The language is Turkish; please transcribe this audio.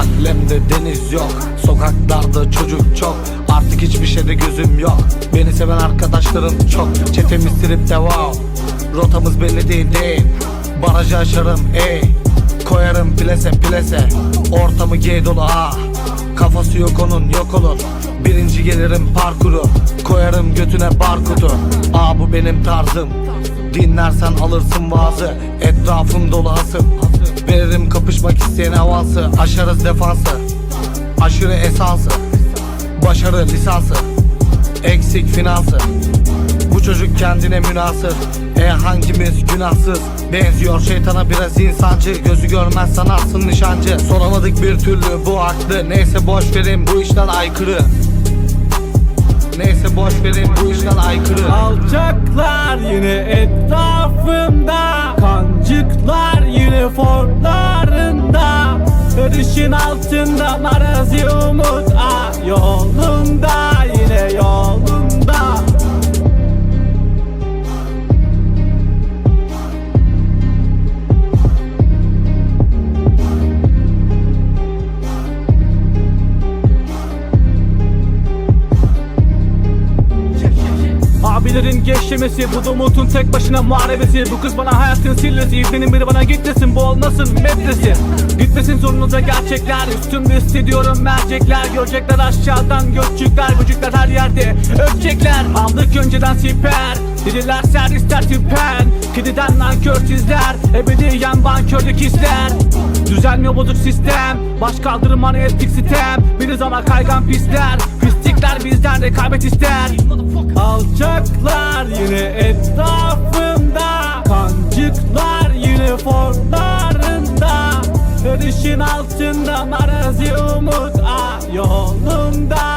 Mahallemde deniz yok Sokaklarda çocuk çok. Artık hiçbir şeyde gözüm yok Beni seven arkadaşlarım çok. Çetemiz tripte wow Rotamız belli değil değil. Barajı aşarım ey. Koyarım plese plese Ortamı gay dolu ha. Kafası yok onun yok olur. Birinci gelirim parkuru Koyarım götüne barkodu Aa bu benim tarzım. Dinlersen alırsın vaazı Etrafım dolu hasım Veririm kapışmak isteyen avansı Aşarız defansı Aşırı esansı Başarı lisansı Eksik finansı. Bu çocuk kendine münasır E hangimiz günahsız? Benziyor şeytana biraz insancı Gözü görmez sanarsın nişancı. Soramadık bir türlü bu haklı Neyse boş verin bu işten aykırı. Neyse boş verin bu işten aykırı. Alçaklar yine etrafımda Örüşün altında marazi umut ah Yolunda Abilerin geçlemesi Bu da umutun tek başına muharebesi. Bu kız bana hayatın sillesi İbnenin biri bana gitmesin Bu olmasın metresi. Gitmesin zorunuza gerçekler Üstümde hissediyorum mercekler. Görecekler aşağıdan göççükler Böcükler her yerde öpecekler. Aldık önceden siper Dediler ser ister tipen Kediden nankör sizler Ebediyen bankörlük ister Düzelmiyor bozuk sistem Baş kaldırman etik sistem Biriz ama kaygan pisler Pislikler bizden rekabet ister Forlarında Örüşün altında marazi umut ah Yolunda